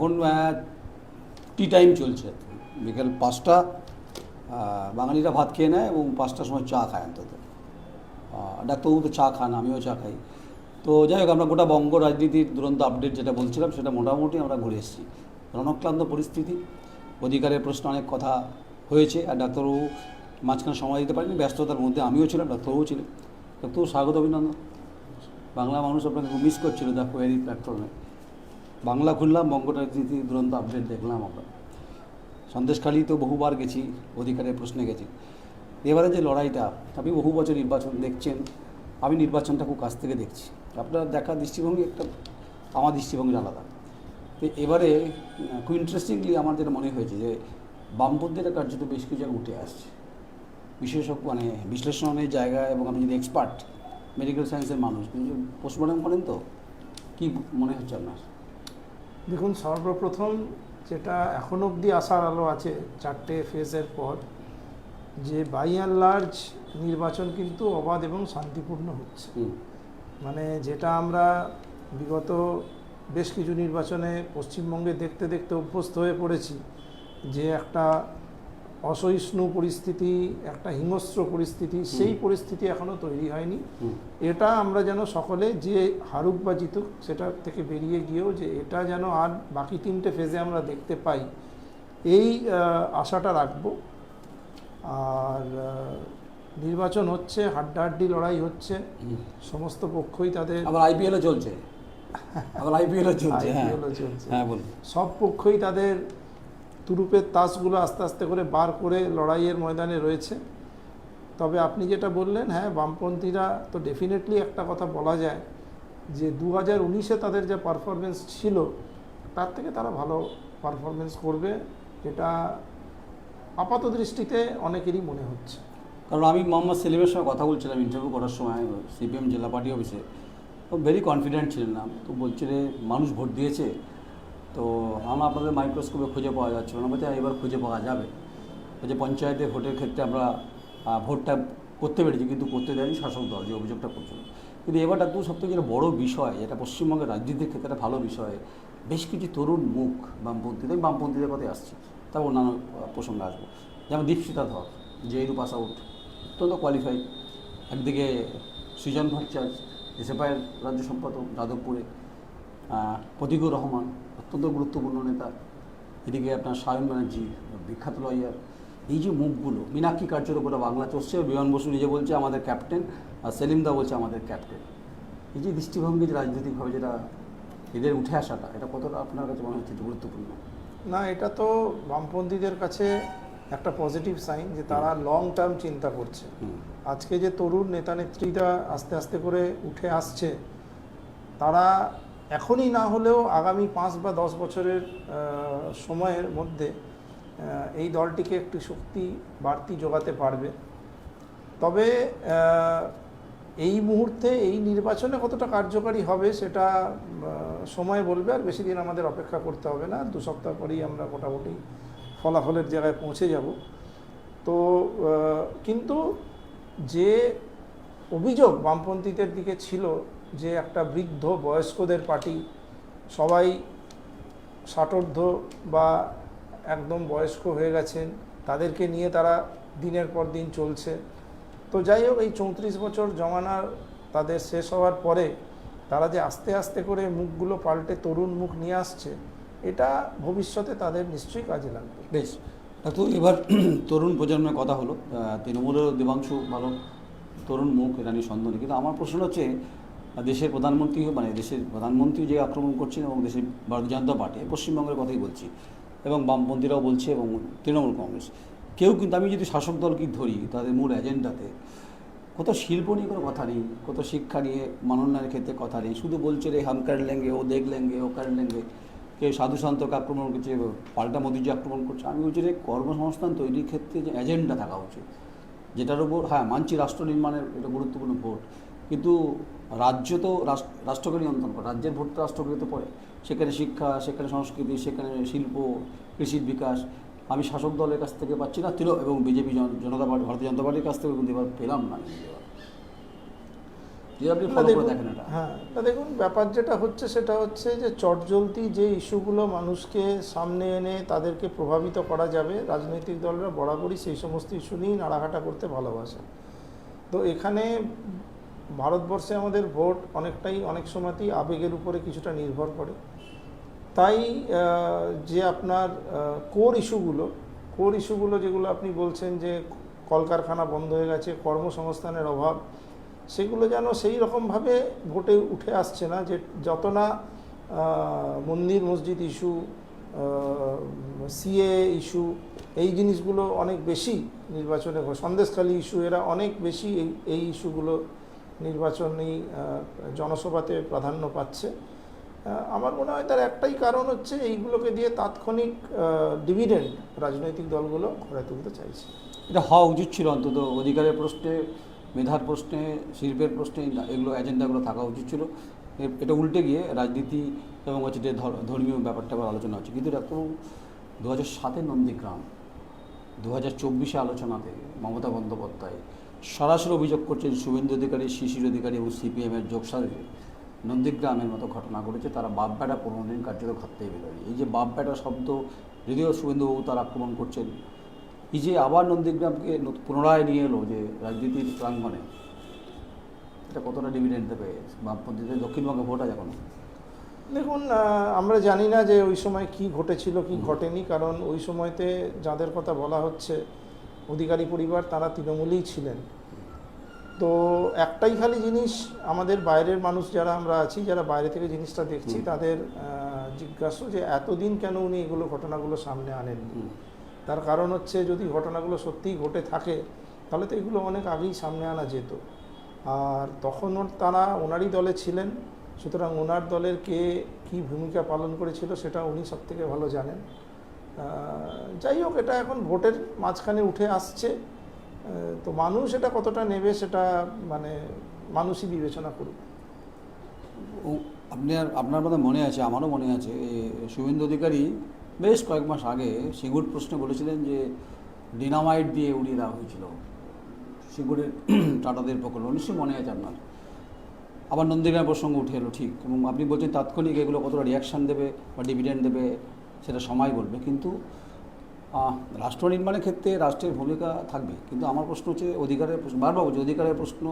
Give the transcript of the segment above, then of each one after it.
এখন tea time চলছে। বিকেল পাঁচটা বাঙালিরা ভাত খেয়ে নেয় এবং পাঁচটার সময় চা খায় অন্তত। ডাক্তারবাবু তো চা খান, আমিও চা খাই। তো যাই হোক, আমরা গোটা বঙ্গ রাজনীতির দুরন্ত আপডেট যেটা বলছিলাম, সেটা মোটামুটি আমরা ঘুরে এসেছি। রণক্লান্ত পরিস্থিতি, অধিকারের প্রশ্ন অনেক কথা হয়েছে, আর ডাক্তারবাবু মাঝখানে সময় দিতে পারেনি ব্যস্ততার মধ্যে আমিও ছিলাম ডাক্তারবাবু ছিলেন। ডাক্তারবাবু স্বাগত অভিনন্দন। বাংলা মানুষ আপনাকে খুব মিস করছিল দ্য কোয়ারি প্ল্যাটফর্মে বাংলা খুললাম বঙ্গ রাজনীতি দুরন্ত আপডেট দেখলাম আমরা। সন্দেশখালী তো বহুবার গেছি, অধিকারের প্রশ্নে গেছি। এবারে যে লড়াইটা, আপনি বহু বছর নির্বাচন দেখছেন, আমি নির্বাচনটা খুব কাছ থেকে দেখছি। আপনার দেখা দৃষ্টিভঙ্গি একটা, আমার দৃষ্টিভঙ্গি আলাদা। তো এবারে, খুব ইন্টারেস্টিংলি আমার যেটা মনে হয়েছে যে, বামপন্থীরা কার্যত বেশ কিছু জায়গায় উঠে আসছে। বিশেষজ্ঞ মানে বিশ্লেষণের জায়গা এবং আপনি যদি এক্সপার্ট মেডিকেল সায়েন্সের মানুষ, কিন্তু পোস্টমর্টম করেন তো, কী মনে হচ্ছে আপনার? দেখুন সর্বপ্রথম যেটা এখন অবধি আসার আলো আছে চারটে ফেজের পর যে বাই অ্যান্ড লার্জ নির্বাচন কিন্তু অবাধ এবং শান্তিপূর্ণ হচ্ছে। মানে যেটা আমরা বিগত বেশ কিছু নির্বাচনে পশ্চিমবঙ্গে দেখতে দেখতে অভ্যস্ত হয়ে পড়েছি যে একটা অসহিষ্ণু পরিস্থিতি একটা হিংস্র পরিস্থিতি সেই পরিস্থিতি এখনও তৈরি হয়নি। এটা আমরা যেন সকলে যে হারুক বা জিতুক সেটা থেকে বেরিয়ে গিয়েও যে এটা যেন আর বাকি তিনটে ফেজে আমরা দেখতে পাই এই আশাটা রাখব। আর নির্বাচন হচ্ছে হাড্ডাহাড্ডি লড়াই হচ্ছে সমস্ত পক্ষই তাদের আবার আইপিএলও চলছে। আবার আইপিএলও চলছে হ্যাঁ। চলছে। হ্যাঁ বলুন। সব পক্ষই তাদের তুরুপের তাসগুলো আস্তে আস্তে করে বার করে লড়াইয়ের ময়দানে রয়েছে। তবে আপনি যেটা বললেন হ্যাঁ বামপন্থীরা তো ডেফিনেটলি একটা কথা বলা যায় যে দু হাজার উনিশে তাদের যে পারফরমেন্স ছিল, তার থেকে তারা ভালো পারফরমেন্স করবে এটা আপাত দৃষ্টিতে অনেকেরই মনে হচ্ছে। কারণ আমি মোহাম্মদ সেলিমের সঙ্গে কথা বলছিলাম ইন্টারভিউ করার সময় সিপিএম জেলা পার্টি অফিসে ভেরি কনফিডেন্ট ছিলেন না। তো বলছে মানুষ ভোট দিয়েছে তো আমরা আপনাদের মাইক্রোস্কোপে খুঁজে পাওয়া যাচ্ছিল না বলছে এবার খুঁজে পাওয়া যাবে। যে পঞ্চায়েতে ভোটের ক্ষেত্রে আমরা ভোটটা করতে পেরেছি, কিন্তু করতে দেয়নি শাসক দল, যে অভিযোগটা করছিল। কিন্তু এবারটা তো সবথেকে যেটা বড় বিষয় যেটা পশ্চিমবঙ্গের রাজনীতির ক্ষেত্রে একটা ভালো বিষয়, বেশ কিছু তরুণ মুখ বামপন্থীদের বামপন্থীদের কথাই আসছি, তারপর অন্যান্য প্রসঙ্গে আসব। যেমন দীপশিতা ধর জেইরু পাস আউট অত্যন্ত কোয়ালিফাইড একদিকে সৃজন ভট্টাচার্য এসএফআইয়ের রাজ্য সম্পাদক, যাদবপুরে প্রতীকুর রহমান অত্যন্ত গুরুত্বপূর্ণ নেতা। এদিকে আপনার সায়ন ব্যানার্জি বিখ্যাত লয়ার এই যে মুখগুলো মীনাক্ষী কার্যের উপরে বাংলা চলছে বিমান বসু নিজে বলছে আমাদের ক্যাপ্টেন আর সেলিম দা বলছে আমাদের ক্যাপ্টেন এই যে দৃষ্টিভঙ্গি যে রাজনৈতিকভাবে যেটা এদের উঠে আসাটা এটা কতটা আপনার কাছে মনে হচ্ছে গুরুত্বপূর্ণ? না এটা তো বামপন্থীদের কাছে একটা পজিটিভ সাইন যে তারা লং টার্ম চিন্তা করছে। আজকে যে তরুণ নেতা নেত্রীরা আস্তে আস্তে করে উঠে আসছে তারা এখনই না হলেও আগামী পাঁচ বা দশ বছরের সময়ের মধ্যে এই দলটিকে একটি শক্তি বাড়তি যোগাতে পারবে। তবে এই মুহূর্তে এই নির্বাচনে কতটা কার্যকারী হবে সেটা সময় বলবে, আর বেশি দিন আমাদের অপেক্ষা করতে হবে না। দু সপ্তাহ পরেই আমরা মোটামুটি ফলাফলের জায়গায় পৌঁছে যাব। তো কিন্তু যে অভিযোগ বামপন্থীদের দিকে ছিল যে একটা বৃদ্ধ বয়স্কদের পার্টি, সবাই ষাটোর্ধ বা একদম বয়স্ক হয়ে গেছেন, তাদেরকে নিয়ে তারা দিনের পর দিন চলছে। তো যাই হোক, এই চৌত্রিশ বছর জমানার তাদের শেষ হওয়ার পরে তারা যে আস্তে আস্তে করে মুখগুলো পাল্টে তরুণ মুখ নিয়ে আসছে, এটা ভবিষ্যতে তাদের নিশ্চয়ই কাজে লাগবে। বেশ, ডাক্তার এবার তরুণ প্রজন্মের কথা হলো। তৃণমূলের দেবাংশু ভালো, তরুণ মুখ, এটা নিয়ে সন্দেহ কিন্তু আমার প্রশ্ন হচ্ছে দেশের প্রধানমন্ত্রী মানে দেশের প্রধানমন্ত্রী যে আক্রমণ করছেন এবং দেশের ভারতীয় জনতা পার্টি পশ্চিমবঙ্গের কথাই বলছি এবং বামপন্থীরাও বলছে এবং তৃণমূল কংগ্রেস। কেউ কিন্তু আমি যদি শাসক দলকে ধরি, তাদের মূল এজেন্ডাতে, কোথাও শিল্প নিয়ে কোনো কথা নেই, কোথাও শিক্ষা নিয়ে মানোন্নয়নের ক্ষেত্রে কথা নেই, শুধু বলছে রে হাম কার লেঙ্গে, ও দেখ লেঙ্গে, ও কার লেঙ্গে। কেউ সাধু সন্তকে আক্রমণ করছে, পাল্টা মোদিজি আক্রমণ করছে। আমি বলছি রে, কর্মসংস্থান তৈরির ক্ষেত্রে যে এজেন্ডা থাকা উচিত, যেটার উপর হ্যাঁ মানছি রাষ্ট্র নির্মাণের এটা গুরুত্বপূর্ণ ভোট, কিন্তু রাজ্য তো রাষ্ট্রকে নিয়ন্ত্রণ করে রাজ্যের ভোট তো রাষ্ট্রকে তো পড়ে। সেখানে শিক্ষা সেখানে সংস্কৃতি সেখানে শিল্প কৃষির বিকাশ। আমি শাসক দলের কাছ থেকে পাচ্ছি না তৃণ এবং বিজেপি জনতা পার্টি ভারতীয় জনতা পার্টির কাছ থেকে কিন্তু এবার পেলাম না। হ্যাঁ না দেখুন ব্যাপার যেটা হচ্ছে সেটা হচ্ছে যে চটজলতি যে ইস্যুগুলো মানুষকে সামনে এনে তাদেরকে প্রভাবিত করা যাবে রাজনৈতিক দলরা বরাবরই সেই সমস্ত ইস্যু নিয়েই নাড়াঘাটা করতে ভালোবাসে। তো এখানে ভারতবর্ষে আমাদের ভোট অনেকটাই, অনেক সময়তেই আবেগের উপরে কিছুটা নির্ভর করে। তাই যে আপনার কোর ইস্যুগুলো কোর ইস্যুগুলো যেগুলো আপনি বলছেন যে কলকারখানা বন্ধ হয়ে গেছে, কর্মসংস্থানের অভাব, সেগুলো যেন সেই রকমভাবে ভোটে উঠে আসছে না, যে যত না মন্দির মসজিদ ইস্যু সিএ ইস্যু এই জিনিসগুলো অনেক বেশি নির্বাচনে সন্দেশখালী ইস্যু এরা অনেক বেশি এই এই ইস্যুগুলো নির্বাচনী জনসভাতে প্রাধান্য পাচ্ছে। আমার মনে হয় তার একটাই কারণ হচ্ছে এইগুলোকে দিয়ে তাৎক্ষণিক ডিভিডেন্ড রাজনৈতিক দলগুলো ঘরে তুলতে চাইছে। এটা হওয়া উচিত ছিল অন্তত অধিকারের প্রশ্নে, মেধার প্রশ্নে, শিল্পের প্রশ্নে, এগুলো এজেন্ডাগুলো থাকা উচিত ছিল। এটা উল্টে গিয়ে রাজনীতি এবং হচ্ছে যে ধর- ধর্মীয় ব্যাপারটা আবার আলোচনা হচ্ছে। কিন্তু ডাক্তারবাবু দু হাজার সাতের নন্দীগ্রাম, দু হাজার চব্বিশে আলোচনাতে মমতা বন্দ্যোপাধ্যায় সরাসরি অভিযোগ করছেন শুভেন্দু অধিকারী শিশির অধিকারী এবং সিপিএমের যোগসাথে নন্দীগ্রামের মতো ঘটনা ঘটেছে। তারা বাপ বেটা পনেরো দিন কার্যত খাটতে বেরোয়। এই যে বাপ বেটা শব্দ যদিও শুভেন্দুবাবু তার আক্রমণ করছেন এই যে আবার নন্দীগ্রামকে পুনরায় নিয়ে এলো যে রাজনীতির প্রাঙ্গণে এটা কতটা ডিভিডেন্ড দেবে? বামপন্থীদের দক্ষিণবঙ্গে ভোট আছে এখনও? দেখুন আমরা জানি না যে ওই সময় কি ঘটেছিল কি ঘটেনি কারণ ওই সময়তে যাদের কথা বলা হচ্ছে অধিকারী পরিবার তারা তৃণমূলেই ছিলেন। তো একটাই খালি জিনিস আমাদের বাইরের মানুষ যারা আমরা আছি যারা বাইরে থেকে জিনিসটা দেখছি তাদের জিজ্ঞাসা যে এতদিন কেন উনি এগুলো ঘটনাগুলো সামনে আনেননি? তার কারণ হচ্ছে যদি ঘটনাগুলো সত্যিই ঘটে থাকে তাহলে তো এগুলো অনেক আগেই সামনে আনা যেত। আর তখন ওর- তারা ওনারই দলে ছিলেন সুতরাং ওনার দলের কে কী ভূমিকা পালন করেছিল সেটা উনি সব থেকে ভালো জানেন। যাই হোক, এটা এখন ভোটের মাঝখানে উঠে আসছে। তো মানুষ এটা কতটা নেবে সেটা মানে মানুষই বিবেচনা করুক। ও আপনার আপনার মধ্যে মনে আছে, আমারও মনে আছে শুভেন্দু অধিকারী বেশ কয়েক মাস আগে সিঙ্গুর প্রশ্নে বলেছিলেন যে ডিনামাইট দিয়ে উড়িয়ে দেওয়া হয়েছিল। সিঙ্গুরের টাটাদের প্রকল্প, নিশ্চয়ই মনে আছে আপনার? আবার নন্দীগ্রাম প্রসঙ্গ উঠে এলো, ঠিক। এবং আপনি বলছেন তাৎক্ষণিক এগুলো কতটা রিয়াকশান দেবে বা ডিভিডেন্ড দেবে সেটা সময় বলবে। কিন্তু রাষ্ট্র নির্মাণের ক্ষেত্রে রাষ্ট্রের ভূমিকা থাকবে। কিন্তু আমার প্রশ্ন হচ্ছে অধিকারের প্রশ্ন, বারবার বলছি অধিকারের প্রশ্ন,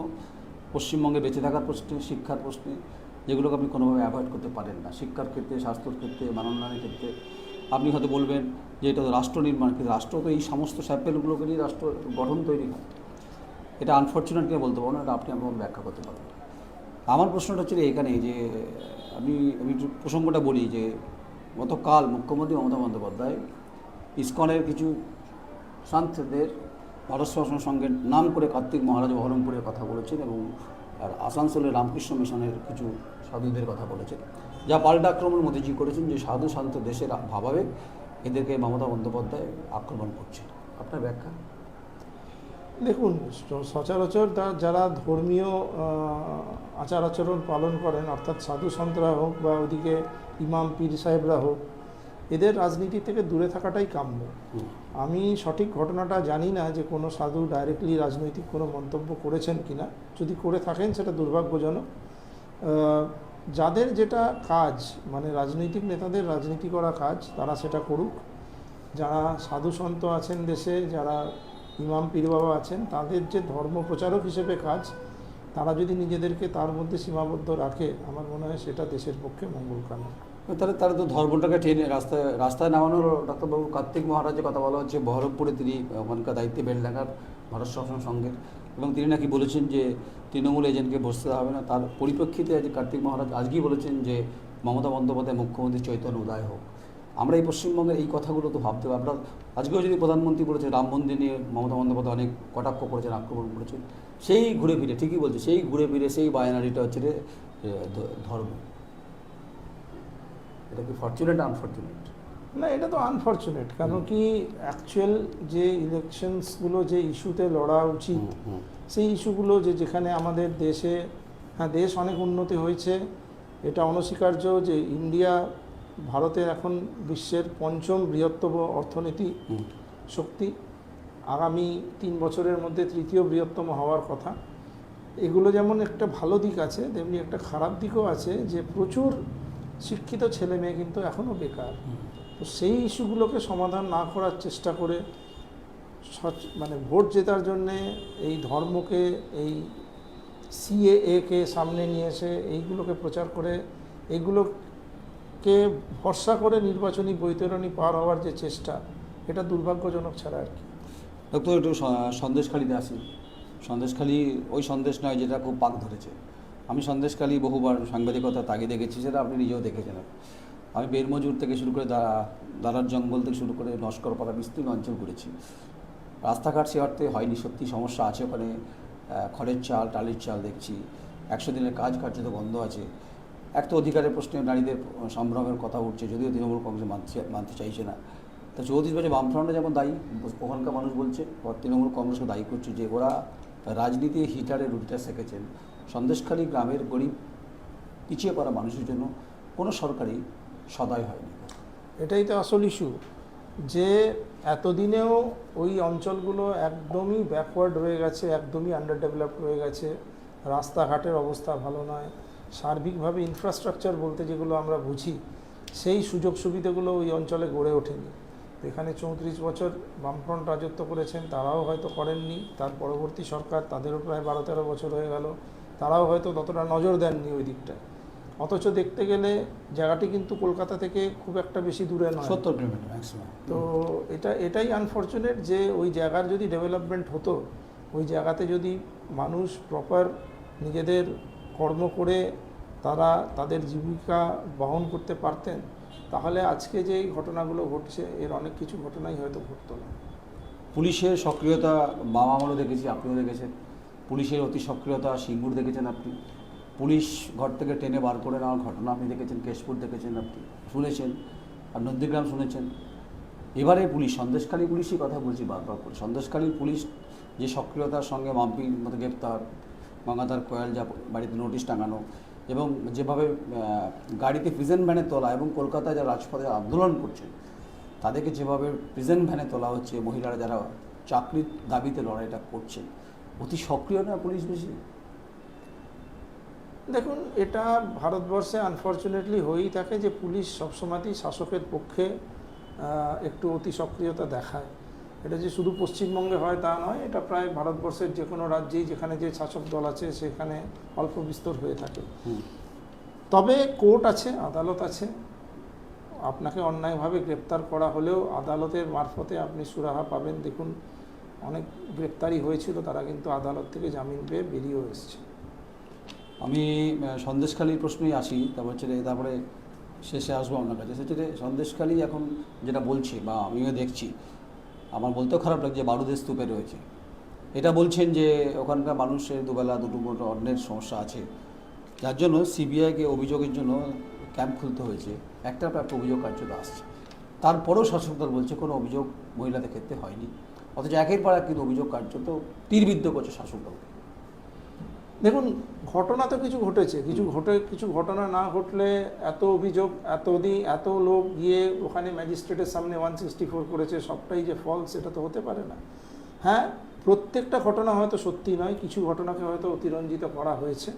পশ্চিমবঙ্গে বেঁচে থাকার প্রশ্নে, শিক্ষার প্রশ্নে, যেগুলোকে আপনি কোনোভাবে অ্যাভয়েড করতে পারেন না। শিক্ষার ক্ষেত্রে, স্বাস্থ্যর ক্ষেত্রে মানোন্নয়নের ক্ষেত্রে। আপনি হয়তো বলবেন যে এটা রাষ্ট্র নির্মাণ, কিন্তু রাষ্ট্র তো এই সমস্ত স্যাপেলগুলোকে নিয়ে রাষ্ট্র গঠন তৈরি হয়। এটা আনফর্চুনেটলি বলতে পারব না, এটা আপনি আমাকে ব্যাখ্যা করতে পারবেন। আমার প্রশ্নটা হচ্ছে এখানে যে, আমি আমি প্রসঙ্গটা বলি যে গতকাল মুখ্যমন্ত্রী মমতা বন্দ্যোপাধ্যায় ইস্কনের কিছু সান্থদের ভারত সঙ্গের নাম করে কার্তিক মহারাজ বহরমপুরের কথা বলেছেন এবং আর আসানসোলের রামকৃষ্ণ মিশনের কিছু সাধুদের কথা বলেছেন। যা পাল্টা আক্রমণ মোদীজি করেছেন যে সাধু শান্ত দেশের ভাবাবে এদেরকে মমতা বন্দ্যোপাধ্যায় আক্রমণ করছে। আপনার ব্যাখ্যা? দেখুন, সচরাচর যারা ধর্মীয় আচার আচরণ পালন করেন অর্থাৎ সাধু সন্তরা হোক বা ওদিকে ইমাম পীর সাহেবরা হোক এদের রাজনীতি থেকে দূরে থাকাটাই কাম্য। আমি সঠিক ঘটনাটা জানি না যে কোনো সাধু ডাইরেক্টলি রাজনৈতিক কোনো মন্তব্য করেছেন কিনা। যদি করে থাকেন সেটা দুর্ভাগ্যজনক। যাদের যেটা কাজ মানে রাজনৈতিক নেতাদের রাজনীতি করা কাজ তারা সেটা করুক। যারা সাধু সন্ত আছেন দেশে যারা ইমাম পীর বাবা আছেন তাদের যে ধর্ম প্রচারক হিসেবে কাজ তারা যদি নিজেদেরকে তার মধ্যে সীমাবদ্ধ রাখে, আমার মনে হয় সেটা দেশের পক্ষে মঙ্গল কাম্য তাহলে তারা তো ধর্মটাকে টেনে রাস্তায় রাস্তায় নামানোর ডাক্তারবাবু কার্তিক মহারাজের কথা বলা হচ্ছে, বহরমপুরে তিনি ওখানকার দায়িত্বে বেলডাঙ্গার ভারত শাসন সঙ্গের এবং তিনি নাকি বলেছেন যে তৃণমূল এজেন্টকে বসতে হবে না। তার পরিপ্রেক্ষিতে আজ কার্তিক মহারাজ আজকেই বলেছেন যে মমতা বন্দ্যোপাধ্যায়, মুখ্যমন্ত্রী চৈতন্য উদয় হোক। আমরা এই পশ্চিমবঙ্গের এই কথাগুলো তো ভাবতে হবে আমরা আজকেও যদি প্রধানমন্ত্রী বলেছেন, রাম মন্দির নিয়ে মমতা বন্দ্যোপাধ্যায় অনেক কটাক্ষ করেছেন, আক্রমণ করেছেন। সেই ঘুরে ফিরে ঠিকই বলছে সেই ঘুরে ফিরে সেই বায়নারিটা হচ্ছে রে, ধর্ম। এটা কি ফর্চুনেট আনফর্চুনেট না এটা তো আনফর্চুনেট কারণ কি অ্যাকচুয়াল যে ইলেকশনসগুলো যে ইস্যুতে লড়া উচিত সেই ইস্যুগুলো যে যেখানে আমাদের দেশে হ্যাঁ দেশ অনেক উন্নতি হয়েছে এটা অনস্বীকার্য যে ইন্ডিয়া ভারতের এখন বিশ্বের পঞ্চম বৃহত্তম অর্থনীতি শক্তি। আগামী তিন বছরের মধ্যে তৃতীয় বৃহত্তম হওয়ার কথা। এগুলো যেমন একটা ভালো দিক আছে তেমনি একটা খারাপ দিকও আছে যে প্রচুর শিক্ষিত ছেলে মেয়ে কিন্তু এখনও বেকার। তো সেই ইস্যুগুলোকে সমাধান না করার চেষ্টা করে সচ- মানে ভোট জেতার জন্যে এই ধর্মকে এই সিএএ কে সামনে নিয়ে এসে এইগুলোকে প্রচার করে এইগুলোকে ভরসা করে নির্বাচনী বৈতরণী পার হওয়ার যে চেষ্টা এটা দুর্ভাগ্যজনক ছাড়া আর কি। ডক্টর, একটু সন্দেশখালিতে আসি। সন্দেশখালি ওই সন্দেশ নয় যেটা খুব পাক ধরেছে। আমি সন্দেশখালি বহুবার সাংবাদিকতা তাগিদে গেছি সেটা আপনি নিজেও দেখেছেন। আমি বেরমজুর থেকে শুরু করে দা দারার জঙ্গল থেকে শুরু করে নস্করপাড়া বিস্তীর্ণ অঞ্চল ঘুরেছি। রাস্তাঘাট সে অর্থে হয়নি, সত্যি সমস্যা আছে ওখানে। খড়ের চাল, টালির চাল দেখছি। একশো দিনের কাজ কার্যত বন্ধ আছে। এক তো অধিকারের প্রশ্নে নারীদের সম্ভ্রমের কথা উঠছে, যদিও তৃণমূল কংগ্রেস মানতে মানতে চাইছে না। তা চৌত্রিশ বছর বামফ্রন্টে যেমন দায়ী, ওখানকার মানুষ বলছে তৃণমূল কংগ্রেসকে দায়ী করছে যে ওরা রাজনীতি হিটারে রুটিটা শেখেছেন সন্দেশখালী গ্রামের গরিব, পিছিয়ে পড়া মানুষের জন্য কোনো সরকারি সদায় হয়নি। এটাই তো আসল ইস্যু যে এতদিনেও ওই অঞ্চলগুলো একদমই ব্যাকওয়ার্ড রয়ে গেছে, একদমই আন্ডার ডেভেলপড হয়ে গেছে। রাস্তাঘাটের অবস্থা ভালো নয়। সার্বিকভাবে ইনফ্রাস্ট্রাকচার বলতে যেগুলো আমরা বুঝি, সেই সুযোগ সুবিধাগুলো ওই অঞ্চলে গড়ে ওঠেনি। এখানে চৌত্রিশ বছর বামফ্রন্ট রাজত্ব করেছেন তারাও হয়তো করেননি। তার পরবর্তী সরকার তাদেরও প্রায় বারো তেরো বছর হয়ে গেল। তারাও হয়তো ততটা নজর দেননি ওই দিকটায় অথচ দেখতে গেলে জায়গাটি কিন্তু কলকাতা থেকে খুব একটা বেশি দূরে নয়। সত্তর কিলোমিটার ম্যাক্সিমাম তো এটা এটাই আনফর্চুনেট যে ওই জায়গার যদি ডেভেলপমেন্ট হতো ওই জায়গাতে যদি মানুষ প্রপার নিজেদের কর্ম করে তারা তাদের জীবিকা বহন করতে পারতেন তাহলে আজকে যে ঘটনাগুলো ঘটছে, এর অনেক কিছু ঘটনাই হয়তো ঘটতো না। পুলিশের সক্রিয়তা বাবা আমারও দেখেছি, আপনিও দেখেছেন। পুলিশের অতি সক্রিয়তা, সিঙ্গুর দেখেছেন আপনি। পুলিশ ঘর থেকে টেনে বার করে নেওয়ার ঘটনা আপনি দেখেছেন, কেশপুর দেখেছেন আপনি, শুনেছেন আর নন্দীগ্রাম শুনেছেন। এবারে পুলিশ, সন্দেশখালী পুলিশই কথা বলছি বারবার করে। সন্দেশখালীর পুলিশ যে সক্রিয়তার সঙ্গে মাম্পির মতো গ্রেপ্তার, গঙ্গাধার কোয়াল যা বাড়িতে নোটিশ টাঙানো এবং যেভাবে গাড়িতে প্রিজেন্ট ভ্যানে তোলা এবং কলকাতায় যারা রাজপথে আন্দোলন করছেন তাদেরকে যেভাবে প্রিজেন্ট ভ্যানে তোলা হচ্ছে, মহিলারা যারা চাকরির দাবিতে লড়াইটা করছে, অতি সক্রিয় না পুলিশ বেশি? দেখুন, এটা ভারতবর্ষে আনফর্চুনেটলি হয়েই থাকে যে পুলিশ সবসময়তেই শাসকের পক্ষে একটু অতি সক্রিয়তা দেখায়। এটা যে শুধু পশ্চিমবঙ্গে হয় তা নয় এটা প্রায় ভারতবর্ষের যে কোনো রাজ্যেই যেখানে যে শাসক দল আছে সেখানে অল্প বিস্তর হয়ে থাকে। তবে কোর্ট আছে আদালত আছে। আপনাকে অন্যায়ভাবে গ্রেপ্তার করা হলেও আদালতের মারফতে আপনি সুরাহা পাবেন। দেখুন অনেক গ্রেপ্তারি হয়েছিল তারা কিন্তু আদালত থেকে জামিন পেয়ে বেরিয়েও এসছে। আমি সন্দেশখালীর প্রশ্নেই আসি তারপর হচ্ছে তারপরে শেষে আসব আপনার কাছে। সেটা সন্দেশখালী এখন যেটা বলছি বা আমিও দেখছি আমার বলতেও খারাপ লাগছে, বারুদের স্তূপে রয়েছে। এটা বলছেন যে, ওখানকার মানুষের দুবেলা, দুটো মোটো অন্যের সমস্যা আছে। যার জন্য সিবিআইকে অভিযোগের জন্য ক্যাম্প খুলতে হয়েছে। একটার পর একটা অভিযোগ কার্যত আসছে। তারপরেও শাসক দল বলছে, কোনো অভিযোগ মহিলাদের ক্ষেত্রে হয়নি। অথচ একের পর এক কিন্তু অভিযোগ কার্যত তীরবিদ্ধ করছে শাসক দলকে। দেখুন ঘটনা তো কিছু ঘটেছে। কিছু ঘটে কিছু ঘটনা না ঘটলে এত অভিযোগ এত দিন এত লোক গিয়ে ওখানে ম্যাজিস্ট্রেটের সামনে ওয়ান সিক্সটি ফোর করেছে সবটাই যে ফল সেটা তো হতে পারে না। হ্যাঁ প্রত্যেকটা ঘটনা হয়তো সত্যি নয় কিছু ঘটনাকে হয়তো অতিরঞ্জিত করা হয়েছে।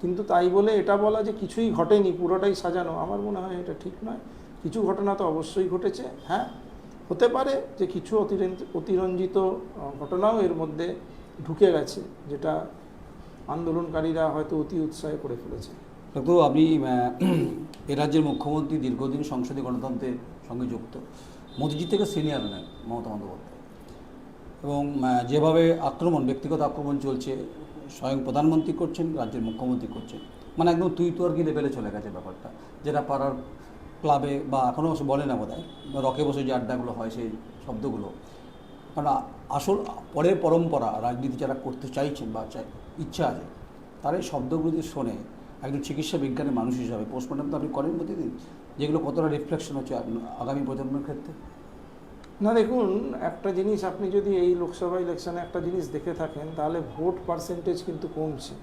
কিন্তু তাই বলে এটা বলা যে কিছুই ঘটেনি পুরোটাই সাজানো আমার মনে হয় এটা ঠিক নয়। কিছু ঘটনা তো অবশ্যই ঘটেছে হ্যাঁ। হতে পারে যে কিছু অতিরঞ্জিত অতিরঞ্জিত ঘটনাও এর মধ্যে ঢুকে গেছে যেটা আন্দোলনকারীরা হয়তো অতি উৎসাহে করে ফেলেছে। তো আপনি এ রাজ্যের মুখ্যমন্ত্রী দীর্ঘদিন সংসদীয় গণতন্ত্রের সঙ্গে যুক্ত। মোদিজি থেকে সিনিয়র নেন মমতা বন্দ্যোপাধ্যায়। এবং যেভাবে আক্রমণ, ব্যক্তিগত আক্রমণ চলছে, স্বয়ং প্রধানমন্ত্রী করছেন, রাজ্যের মুখ্যমন্ত্রী করছেন। মানে একদম তুই তো আর কি লেভেলে চলে গেছে ব্যাপারটা? যেটা পাড়ার ক্লাবে বা এখনও বলে না বোধ রকে বসে যে আড্ডাগুলো হয় সেই শব্দগুলো। কারণ আসল, পরের পরম্পরা, রাজনীতি যারা করতে চাইছেন বা চাই ইচ্ছা আছে। তার এই শব্দগুলো যদি শোনে একজন চিকিৎসা বিজ্ঞানের মানুষ হিসাবে পোস্টমর্টম তো আপনি করেন প্রতিদিন? যেগুলো কতটা রিফ্লেকশন হচ্ছে আগ- আগামী প্রজন্মের ক্ষেত্রে? না দেখুন একটা জিনিস আপনি যদি এই লোকসভা ইলেকশনে একটা জিনিস দেখে থাকেন তাহলে ভোট পার্সেন্টেজ কিন্তু কমছে।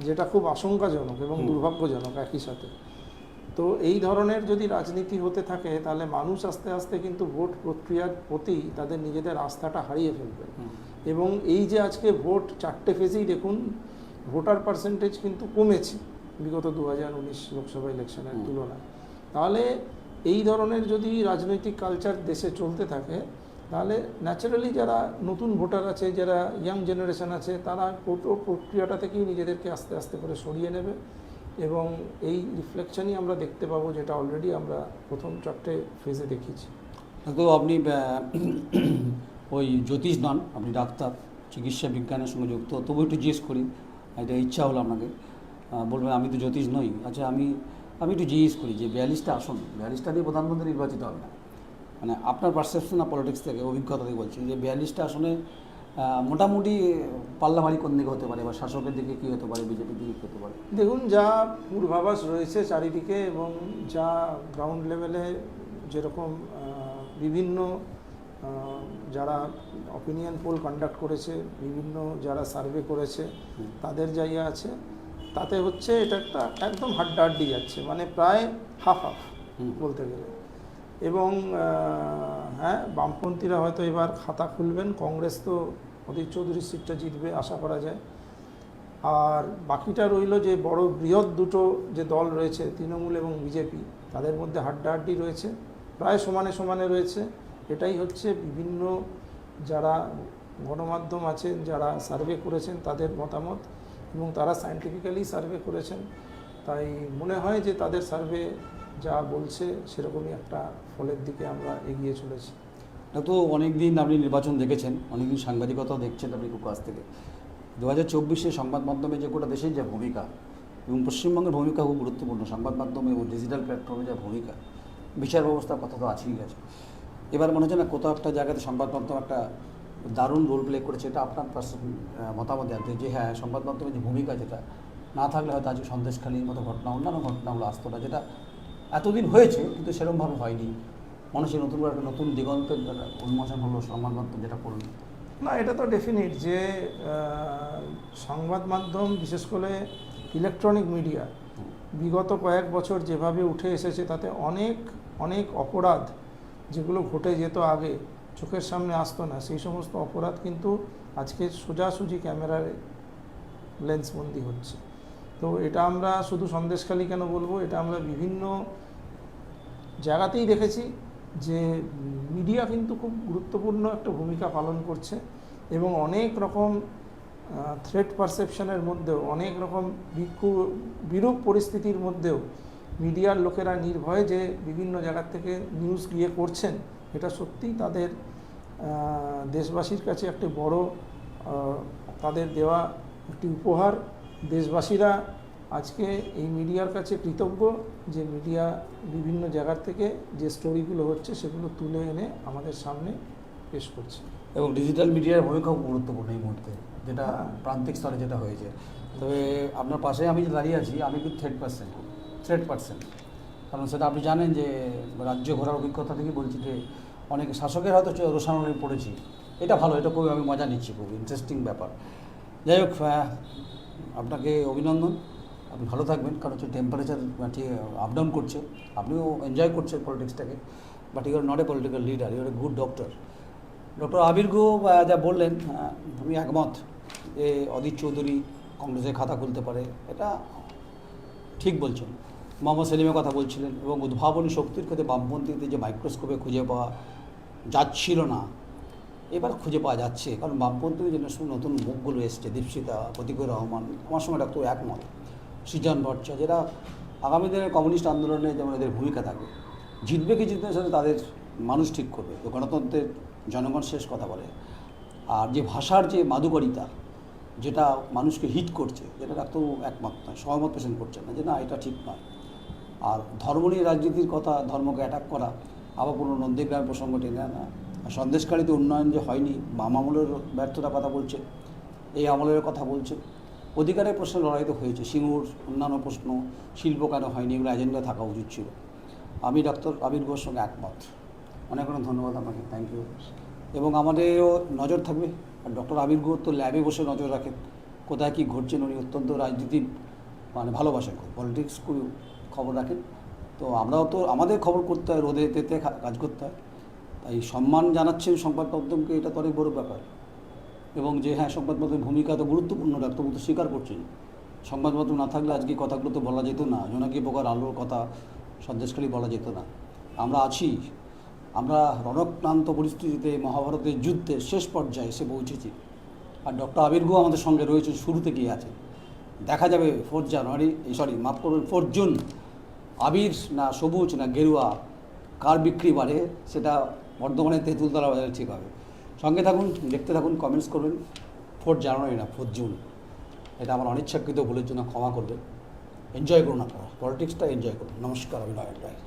যেটা খুব আশঙ্কাজনক এবং দুর্ভাগ্যজনক একই সাথে। তো এই ধরনের যদি রাজনীতি হতে থাকে তাহলে মানুষ আস্তে আস্তে কিন্তু ভোট প্রক্রিয়ার প্রতি তাদের নিজেদের আস্থাটা হারিয়ে ফেলবে। এবং এই যে আজকে ভোট চারটে ফেজেই দেখুন ভোটার পার্সেন্টেজ কিন্তু কমেছে বিগত দু হাজার উনিশ লোকসভা ইলেকশনের তুলনায়। তাহলে এই ধরনের যদি রাজনৈতিক কালচার দেশে চলতে থাকে তাহলে ন্যাচারালি যারা নতুন ভোটার আছে যারা ইয়াং জেনারেশন আছে তারা পুরো প্রক্রিয়াটা থেকেই নিজেদেরকে আস্তে আস্তে করে সরিয়ে নেবে। এবং এই রিফ্লেকশনই আমরা দেখতে পাবো যেটা অলরেডি আমরা প্রথম চারটে ফেজে দেখিয়েছি। তো আপনি ওই জ্যোতিষ নন, আপনি ডাক্তার, চিকিৎসা বিজ্ঞানের সঙ্গে যুক্ত, তবু একটু জিজ্ঞেস করি, এটা ইচ্ছা হলো আপনাকে। বলবেন আমি তো জ্যোতিষ নই। আচ্ছা আমি আমি একটু জিজ্ঞেস করি যে বিয়াল্লিশটা আসন, বিয়াল্লিশটা দিয়ে প্রধানমন্ত্রী নির্বাচিত হবে না? মানে আপনার পারসেপশন অফ পলিটিক্স থেকে, অভিজ্ঞতা থেকে বলছি যে বিয়াল্লিশটা আসনে মোটামুটি পাল্লাভারি কোন দিকে হতে পারে বা শাসকের দিকে কী হতে পারে বিজেপির দিকে কী হতে পারে? দেখুন যা পূর্বাভাস রয়েছে চারিদিকে এবং যা গ্রাউন্ড লেভেলে যেরকম বিভিন্ন যারা অপিনিয়ন পোল কন্ডাক্ট করেছে বিভিন্ন যারা সার্ভে করেছে তাদের জায়গা আছে। তাতে হচ্ছে এটা একটা একদম হাড্ডাহাড্ডি যাচ্ছে। মানে প্রায় হাফ হাফ বলতে গেলে। এবং হ্যাঁ বামপন্থীরা হয়তো এবার খাতা খুলবেন, কংগ্রেস তো অধীর চৌধুরীর সিটটা জিতবে, আশা করা যায়। আর বাকিটা রইল যে বড় বৃহৎ দুটো যে দল রয়েছে, তৃণমূল এবং বিজেপি, তাদের মধ্যে হাড্ডাহাড্ডি রয়েছে, প্রায় সমানে সমানে রয়েছে। এটাই হচ্ছে বিভিন্ন যারা গণমাধ্যম আছেন, যারা সার্ভে করেছেন তাদের মতামত এবং তারা সায়েন্টিফিক্যালি সার্ভে করেছেন। তাই মনে হয় যে তাদের সার্ভে যা বলছে সেরকমই একটা ফলের দিকে আমরা এগিয়ে চলেছি। এটা তো অনেক দিন আপনি নির্বাচন দেখেছেন অনেক দিন সাংবাদিকতাও দেখছেন আপনি খুব কাছ থেকে। দু হাজার চব্বিশে সংবাদ মাধ্যমে যে গোটা দেশের যা ভূমিকা, এবং পশ্চিমবঙ্গের ভূমিকা খুব গুরুত্বপূর্ণ, সংবাদ মাধ্যমে এবং ডিজিটাল প্ল্যাটফর্মে যা ভূমিকা, বিচার ব্যবস্থার কথা তো আছেই গেছে এবার মনে হচ্ছে না কোথাও একটা জায়গাতে সংবাদ মাধ্যম একটা দারুণ রোল প্লে করেছে, এটা আপনার মতামত জানতে যে হ্যাঁ সংবাদ মাধ্যমের যে ভূমিকা যেটা, না থাকলে হয়তো আজকে সন্দেশখালীর মতো ঘটনা, অন্যান্য ঘটনাগুলো আসতো না, যেটা এতদিন হয়েছে, কিন্তু সেরকমভাবে হয়নি। মানুষের নতুন করে একটা নতুন দিগন্তের উন্মোচন হলো, সংবাদ মাধ্যম যেটা করল। না, এটা তো ডেফিনিট যে সংবাদ মাধ্যম, বিশেষ করে ইলেকট্রনিক মিডিয়া বিগত কয়েক বছর যেভাবে উঠে এসেছে, তাতে অনেক অনেক অপরাধ যেগুলো ঘটে যেত আগে, চোখের সামনে আসতো না। সেই সমস্ত অপরাধ কিন্তু আজকে সোজাসুজি ক্যামেরার লেন্সবন্দি হচ্ছে। তো এটা আমরা শুধু সন্দেশখালী কেন বলব? এটা আমরা বিভিন্ন জায়গাতেই দেখেছি যে মিডিয়া কিন্তু খুব গুরুত্বপূর্ণ একটা ভূমিকা পালন করছে এবং অনেক রকম থ্রেট পারসেপশনের মধ্যেও, অনেক রকম বিরূপ পরিস্থিতির মধ্যেও মিডিয়ার লোকেরা নির্ভয়ে যে বিভিন্ন জায়গার থেকে নিউজ গিয়ে করছেন, এটা সত্যিই তাদের দেশবাসীর কাছে একটি বড় তাদের দেওয়া একটি উপহার। দেশবাসীরা আজকে এই মিডিয়ার কাছে কৃতজ্ঞ যে মিডিয়া বিভিন্ন জায়গার থেকে যে স্টোরিগুলো হচ্ছে সেগুলো তুলে এনে আমাদের সামনে পেশ করছে। এবং ডিজিটাল মিডিয়ার ভূমিকা খুব গুরুত্বপূর্ণ এই মুহূর্তে যেটা হ্যাঁ। প্রান্তিক স্তরে যেটা হয়েছে। তবে আপনার পাশে আমি যে দাঁড়িয়ে আছি আমি কিন্তু থ্রেড পার্সেন্ট থ্রেড পার্সেন্ট কারণ সেটা আপনি জানেন যে রাজ্য ঘোরার অভিজ্ঞতা থেকে বলছি যে অনেক শাসকের হয়তো চ- পড়েছি। এটা ভালো এটা খুবই আমি মজা নিচ্ছি খুব ইন্টারেস্টিং ব্যাপার। যাই হোক আপনাকে অভিনন্দন। আপনি ভালো থাকবেন, কারণ হচ্ছে টেম্পারেচার ঠিক ডাউন করছে। আপনিও এনজয় করছেন পলিটিক্সটাকে but you're not a political leader you're a good doctor doctor Abir গো যা বললেন আমি একমত যে অদিত চৌধুরী কংগ্রেসের খাতা খুলতে পারে। এটা ঠিক বলছেন। মোহাম্মদ সেলিমের কথা বলছিলেন এবং উদ্ভাবনী শক্তির ক্ষেত্রে বামপন্থীতে যে মাইক্রোস্কোপে খুঁজে পাওয়া যাচ্ছিল না। এবার খুঁজে পাওয়া যাচ্ছে। কারণ বামপন্থী যে নতুন মুখগুলো এসছে, দীপশিতা, প্রতিকুর রহমান, আমার সঙ্গে ডাক্তার একমত। সৃজন ভট্টাচার্য যেটা আগামী দিনের কমিউনিস্ট আন্দোলনে যেমন এদের ভূমিকা থাকবে, জিতবে কি জিতবে সেটা তাদের মানুষ ঠিক করবে। তো গণতন্ত্রের জনগণ শেষ কথা বলে। আর যে ভাষার যে মাদুকারিতা, যেটা মানুষকে হিট করছে, যেটা ডাক্তার একমত নয়, সহমত পোষণ করছে না যে না, এটা ঠিক নয়। আর ধর্ম নিয়ে রাজনীতির কথা, ধর্মকে অ্যাটাক করা, আবার কোনো নন্দীগ্রাম প্রসঙ্গ টেনে আনা সন্দেশকারীতে উন্নয়ন যে হয়নি, বাম আমলের ব্যর্থতার কথা বলছে, এই আমলের কথা বলছে, অধিকারের প্রশ্নে লড়াই তো হয়েছে, সিঙ্গুর অন্যান্য প্রশ্ন, শিল্প কেন হয়নি, এগুলো এজেন্ডা থাকা উচিত ছিল। আমি ডক্টর আবির ঘোষ সঙ্গে একমত। অনেক অনেক ধন্যবাদ আপনাকে থ্যাংক ইউ এবং আমাদেরও নজর থাকবে, আর ডক্টর আবির ঘোষ তো ল্যাবে বসে নজর রাখেন, কোথায় কী ঘটছেন উনি অত্যন্ত রাজনীতির মানে ভালোবাসেন খুব পলিটিক্স খুব খবর রাখেন। তো আমরাও তো, আমাদের খবর করতে হয়, রোদে তেতে কাজ করতে হয়। তাই সম্মান জানাচ্ছেন সংবাদ মাধ্যমকে, এটা তো অনেক বড় ব্যাপার। এবং যে হ্যাঁ সংবাদ মাধ্যমের ভূমিকা তো গুরুত্বপূর্ণ, ডাক্তারবাবু তো স্বীকার করছেন। সংবাদ মাধ্যম না থাকলে আজকে কথাগুলো তো বলা যেত না, জোনাকি পোকার আলোর কথা সন্দেশখালি বলা যেত না। আমরা আছি, আমরা রণক্রান্ত পরিস্থিতিতে মহাভারতের যুদ্ধের শেষ পর্যায়ে এসে পৌঁছেছি। আর ডক্টর আবির গুহ আমাদের সঙ্গে রয়েছে শুরু থেকেই আছে দেখা যাবে ফোর্থ জানুয়ারি এই সরি মাফ করবেন ফোর্থ জুন আবির না সবুজ না গেরুয়া, কার বিক্রি বাড়ে, সেটা বর্ধমানে তেঁতুলতলা বাজারে ঠিক হবে। সঙ্গে থাকুন, দেখতে থাকুন কমেন্টস করবেন। ফোর্থ জানুয়ারি না ফোর্থ জুন এটা আমার অনিচ্ছাকৃত ভুলের জন্য ক্ষমা করবেন। এনজয় করুন আপনারা। পলিটিক্সটা এনজয় করুন। নমস্কার, অভিনয় রায়